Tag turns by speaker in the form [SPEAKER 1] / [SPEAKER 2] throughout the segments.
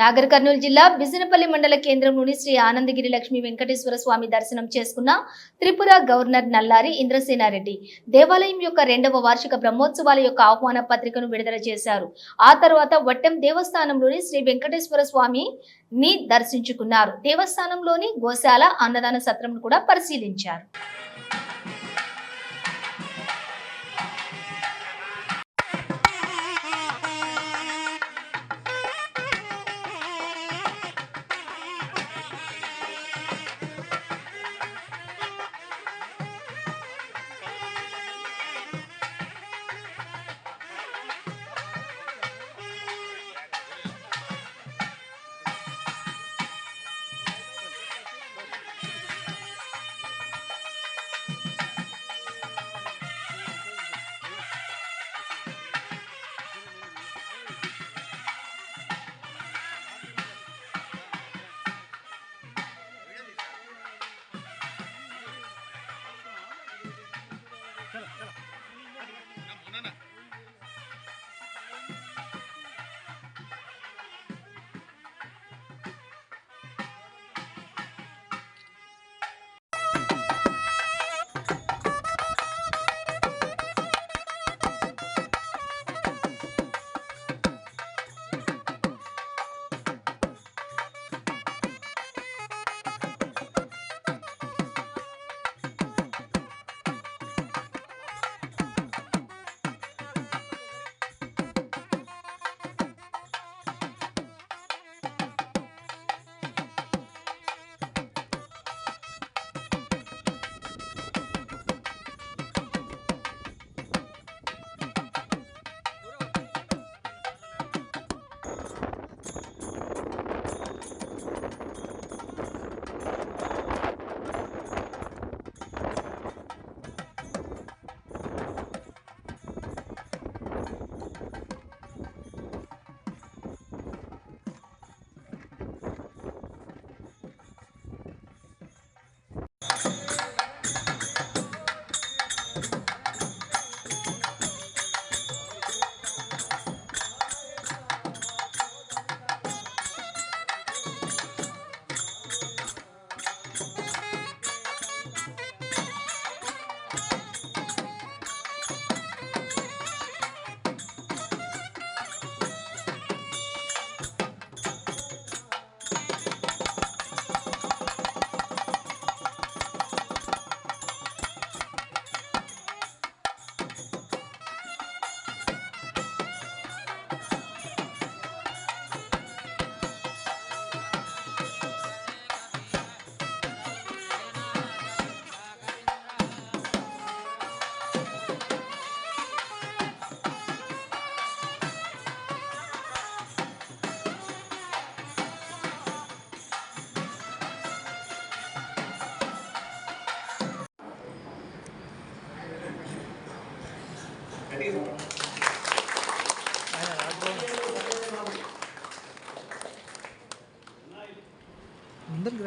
[SPEAKER 1] నాగర్ కర్నూలు జిల్లా బిజినపల్లి మండల కేంద్రంలోని శ్రీ ఆనందగిరి లక్ష్మీ వెంకటేశ్వర స్వామి దర్శనం చేసుకున్న త్రిపుర గవర్నర్ నల్లారి ఇంద్రసేనారెడ్డి దేవాలయం యొక్క రెండవ వార్షిక బ్రహ్మోత్సవాల యొక్క ఆహ్వాన పత్రికను విడుదల చేశారు. ఆ తర్వాత వట్టెం దేవస్థానంలోని శ్రీ వెంకటేశ్వర స్వామి ని దర్శించుకున్నారు. దేవస్థానంలోని గోశాల అన్నదాన సత్రం కూడా పరిశీలించారు.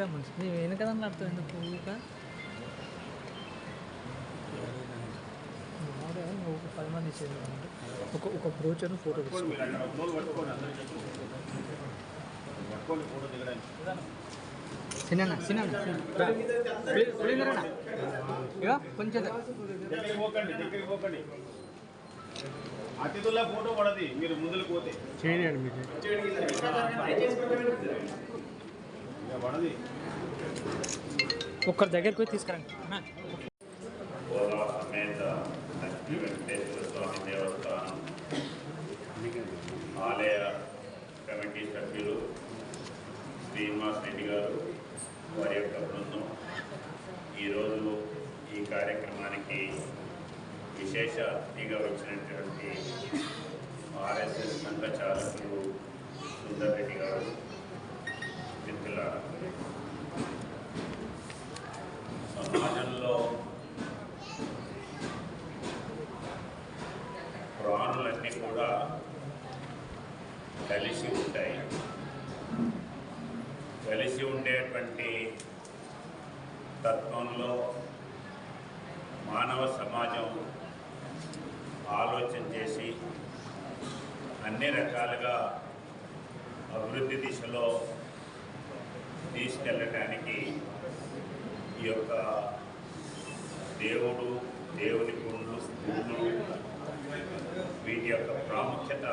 [SPEAKER 2] మంచి నీ వెనకదని అర్థం ఎందుకు? ఊరిక? ఒక పది మంది ఇచ్చేది ఒక ఒక బ్రోచర్ ఫోటో సిన్న సిన్న ఇక కొంచెం
[SPEAKER 3] అతిథుల ఫోటో పడది మీరు ముందుకు పోతే
[SPEAKER 2] చేయండి మీకు.
[SPEAKER 3] పడది
[SPEAKER 2] ఒక్కరి దగ్గరికి పోయి తీసుకురండి అన్నా.
[SPEAKER 4] గోదా సమేత లక్ష్మీ వెంకటేశ్వర స్వామి దేవస్థానం ఆలయ కమిటీ సభ్యులు శ్రీనివాస్ రెడ్డి గారు వారి యొక్క బృందం ఈరోజు ఈ కార్యక్రమానికి విశేష అతిథిగా వచ్చినటువంటి ఆర్ఎస్ఎస్ సంఘ చాలకులు సుందర్ రెడ్డి గారు మిత్రుల సమాజంలో ప్రాణులన్నీ కూడా కలిసి ఉంటాయి కలిసి ఉండేటువంటి తత్వంలో మానవ సమాజం ఆలోచన చేసి అన్ని రకాలుగా అభివృద్ధి దిశలో తీసుకెళ్ళటానికి ఈ యొక్క దేవుడు దేవుని గుండ్లు స్కూళ్ళు వీటి యొక్క ప్రాముఖ్యత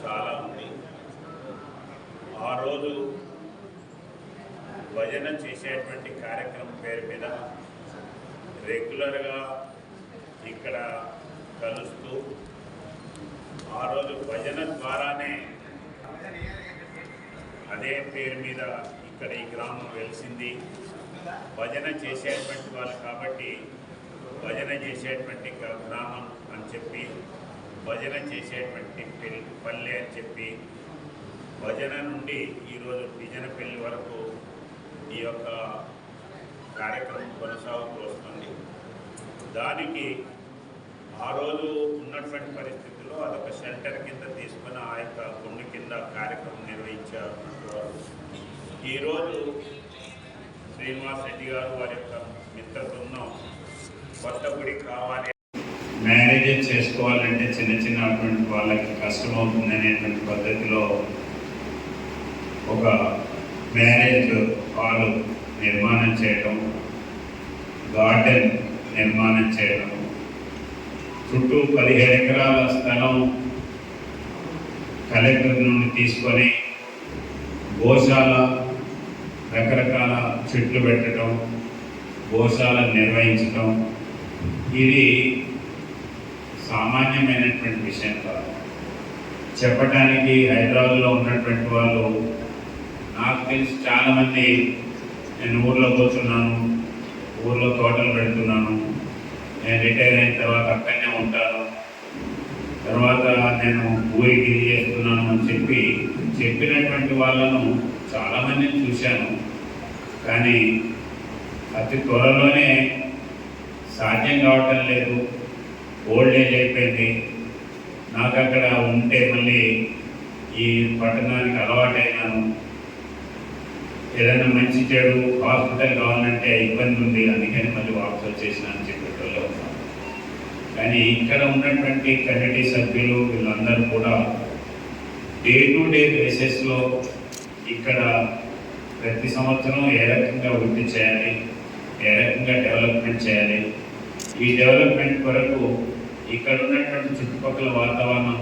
[SPEAKER 4] చాలా ఉంది. ఆ రోజు భజన చేసేటువంటి కార్యక్రమం పేరు మీద రెగ్యులర్గా ఇక్కడ కలుస్తూ ఆ రోజు భజన ద్వారానే అదే పేరు మీద ఇక్కడ ఈ గ్రామం వెలిసింది. భజన చేసేటువంటి వాళ్ళు కాబట్టి భజన చేసేటువంటి గ్రామం అని చెప్పి భజన చేసేటువంటి పెళ్ళి పల్లె అని చెప్పి భజన నుండి ఈరోజు బిజనపల్లి వరకు ఈ యొక్క కార్యక్రమం కొనసాగుతూ వస్తుంది. దానికి ఆ రోజు ఉన్నటువంటి పరిస్థితుల్లో అదొక సెంటర్ కింద తీసుకుని ఆ యొక్క గుండు కింద కార్యక్రమం నిర్వహించారు. ఈరోజు శ్రీనివాస్ రెడ్డి గారు వారి యొక్క మిత్ర బృందం కొత్త గుడి కావాలి. మేనేజ్ చేసుకోవాలంటే చిన్న చిన్న అటువంటి వాళ్ళకి కష్టం అవుతుంది అనేటువంటి పద్ధతిలో ఒక మ్యారేజ్ హాల్ నిర్మాణం చేయటం గార్డెన్ నిర్మాణం చేయడం. చుట్టూ పదిహేడు ఎకరాల స్థలం కలెక్టర్ నుండి తీసుకొని గోశాల రకరకాల చెట్లు పెట్టడం గోశాల నిర్వహించడం. ఇది సామాన్యమైనటువంటి విషయం కాదు. చెప్పటానికి హైదరాబాద్లో ఉన్నటువంటి వాళ్ళు నాకు తెలిసి చాలామంది నేను ఊర్లో పోతున్నాను ఊర్లో తోటలు పెడుతున్నాను. నేను రిటైర్ అయిన తర్వాత అక్కడనే ఉంటాను. తర్వాత నేను ఊరికి చేస్తున్నాను అని చెప్పి చెప్పినటువంటి వాళ్ళను చాలామందిని చూశాను. కానీ అతి త్వరలోనే సాధ్యం కావటం లేదు. ఓల్డ్ ఏజ్ అయిపోయింది. నాకు అక్కడ ఉంటే మళ్ళీ ఈ పట్టణానికి అలవాటైనాను. ఏదైనా మంచి చెడు హాస్పిటల్ కావాలంటే ఇబ్బంది ఉంది. అందుకని మళ్ళీ వాపస్ వచ్చేసినాను. కానీ ఇక్కడ ఉన్నటువంటి కమిటీ సభ్యులు వీళ్ళందరూ కూడా డే టు డే బేసిస్లో ఇక్కడ ప్రతి సంవత్సరం ఏ రకంగా వృద్ధి చేయాలి ఏ రకంగా డెవలప్మెంట్ చేయాలి ఈ డెవలప్మెంట్ కొరకు ఇక్కడ ఉన్నటువంటి చుట్టుపక్కల వాతావరణం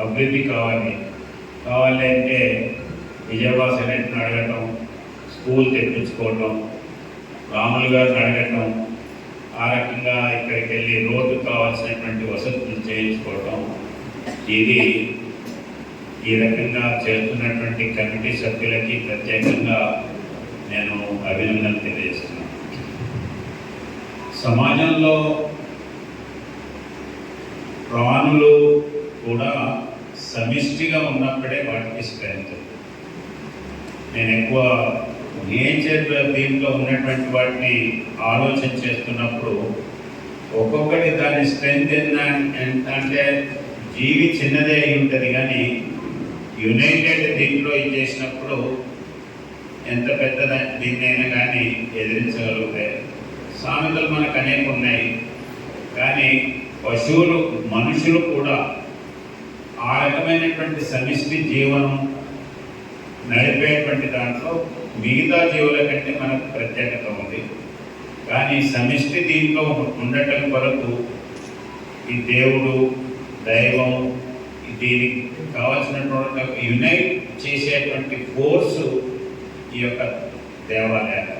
[SPEAKER 4] అభివృద్ధి కావాలి. కావాలి అంటే విజయవాడ సెనెట్ను అడగటం స్కూల్ తెప్పించుకోవటం రాములు గారిని అడగటం ఆ రకంగా ఇక్కడికి వెళ్ళి రోడ్డు కావాల్సినటువంటి వసతులు చేయించుకోవటం ఇది ఈ రకంగా చేస్తున్నటువంటి కమిటీ సభ్యులకి ప్రత్యేకంగా నేను అభినందనలు తెలియజేస్తున్నాను. సమాజంలో ప్రాణులు కూడా సమిష్టిగా ఉన్నప్పుడే వాటికి స్ట్రెంత్ నేను ఎక్కువ నేచర్ దీంట్లో ఉన్నటువంటి వాటిని ఆలోచన చేస్తున్నప్పుడు ఒక్కొక్కటి దాని స్ట్రెంగ్త్ ఎంత ఎంత అంటే జీవి చిన్నదే అయి ఉంటుంది కానీ యునైటెడ్ దీంట్లో ఇది చేసినప్పుడు ఎంత పెద్ద దీన్నైనా కానీ ఎదిరించగలుగుతాయి. సామెతలు మనకు అనేక ఉన్నాయి. కానీ పశువులు మనుషులు కూడా ఆ రకమైనటువంటి సమిష్టి జీవనం నడిపేటువంటి దాంట్లో మిగతా జీవుల కంటే మనకు ప్రత్యేకత ఉంది. కానీ సమిష్టి దీంట్లో ఉండటం కొరకు ఈ దేవుడు దైవం దీనికి కావాల్సినటువంటి యునైట్ చేసేటువంటి ఫోర్స్ ఈ యొక్క దేవాలయాలు.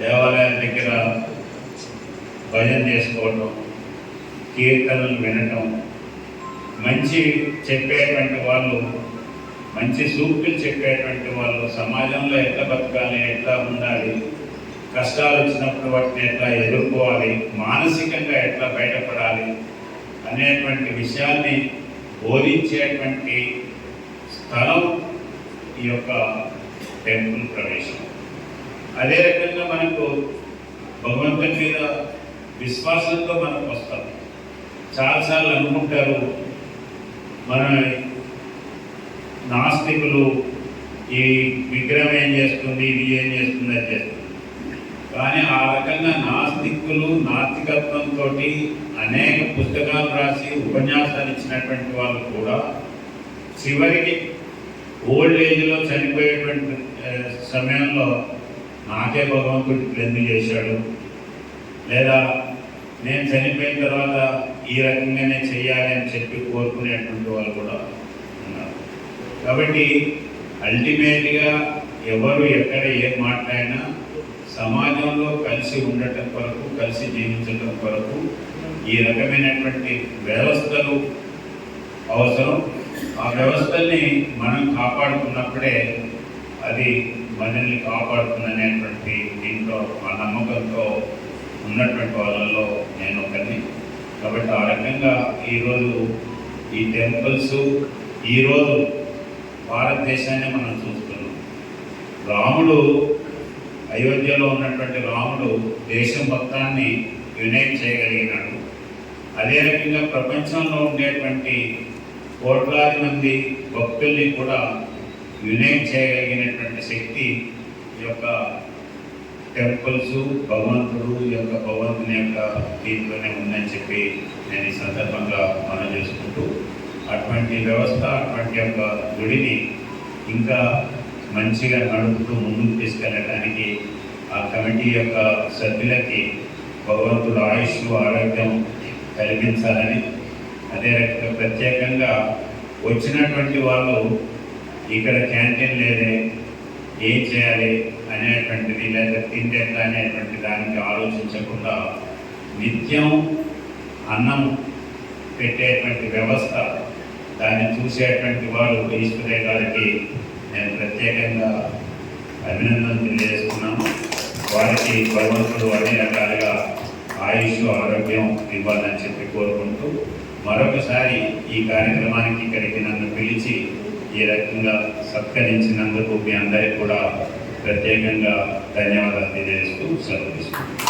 [SPEAKER 4] దేవాలయాల దగ్గర భజన చేసుకోవటం కీర్తనలు వినటం మంచి చెప్పేటువంటి వాళ్ళు మంచి సూక్తులు చెప్పేటువంటి వాళ్ళు సమాజంలో ఎట్లా బతకాలి ఎట్లా ఉండాలి కష్టాలు వచ్చినప్పుడు వాటిని ఎట్లా ఎదుర్కోవాలి మానసికంగా ఎట్లా బయటపడాలి అనేటువంటి విషయాన్ని బోధించేటువంటి స్థలం ఈ యొక్క టెంపుల్ ప్రవేశం. అదే రకంగా మనకు భగవంతుని మీద విశ్వాసంతో మనకు వస్తాం చాలాసార్లు అనుకుంటారు మన నాస్తికులు ఈ విగ్రహం ఏం చేస్తుంది ఇది ఏం చేస్తుంది అది చేస్తుంది కానీ ఆ రకంగా నాస్తికులు నాస్తికత్వంతో అనేక పుస్తకాలు రాసి ఉపన్యాసాలు ఇచ్చినటువంటి వాళ్ళు కూడా చివరికి ఓల్డ్ ఏజ్లో చనిపోయేటువంటి సమయంలో నాకే భగవంతుడు ఇట్లా ఎందుకు చేశాడు. లేదా నేను చనిపోయిన తర్వాత ఈ రకంగానే చెయ్యాలి అని చెప్పి కోరుకునేటువంటి వాళ్ళు కూడా కాబట్టి అల్టిమేట్గా ఎవరు ఎక్కడ ఏం మాట్లాడినా సమాజంలో కలిసి ఉండటం కొరకు కలిసి జీవించటం కొరకు ఈ రకమైనటువంటి వ్యవస్థలు అవసరం. ఆ వ్యవస్థల్ని మనం కాపాడుకున్నప్పుడే అది మనల్ని కాపాడుతుందనేటువంటి దీంట్లో ఆ నమ్మకంతో ఉన్నటువంటి వాళ్ళల్లో నేను ఒకరిని. కాబట్టి ఆ రకంగా ఈరోజు ఈ టెంపుల్స్ ఈరోజు భారతదేశాన్ని మనం చూస్తున్నాం. రాముడు అయోధ్యలో ఉన్నటువంటి రాముడు దేశం మొత్తాన్ని యునైట్ చేయగలిగినాడు. అదే రకంగా ప్రపంచంలో ఉండేటువంటి కోట్లాది మంది భక్తుల్ని కూడా యునైట్ చేయగలిగినటువంటి శక్తి ఈ యొక్క టెంపుల్స్ భగవంతుడు ఈ యొక్క భగవంతుని యొక్క దీంట్లోనే ఉందని చెప్పి నేను ఈ సందర్భంగా మనం చేసుకుంటూ అటువంటి వ్యవస్థ అటువంటి యొక్క గుడిని ఇంకా మంచిగా నడుపుతూ ముందుకు తీసుకెళ్ళడానికి ఆ కమిటీ యొక్క సభ్యులకి భగవంతుడు ఆయుష్ ఆరోగ్యం కల్పించాలని. అదే రకంగా ప్రత్యేకంగా వచ్చినటువంటి వాళ్ళు ఇక్కడ క్యాంటీన్ లేదే ఏం చేయాలి అనేటువంటిది లేదా తిండి ఎట్లా అనేటువంటి దానికి ఆలోచించకుండా నిత్యం అన్నం పెట్టేటువంటి వ్యవస్థ దాన్ని చూసేటువంటి వారు ఈశ్వరయ్య గారికి నేను ప్రత్యేకంగా అభినందనలు తెలియజేస్తున్నాను. వారికి భగవంతుడు అన్ని రకాలుగా ఆయుష్ ఆరోగ్యం ఇవ్వాలని చెప్పి కోరుకుంటూ మరొకసారి ఈ కార్యక్రమానికి ఇక్కడికి నన్ను పిలిచి ఈ రకంగా సత్కరించినందుకు మీ అందరికీ కూడా ప్రత్యేకంగా ధన్యవాదాలు తెలియజేస్తూ సెలవు తీసుకుంటున్నాను.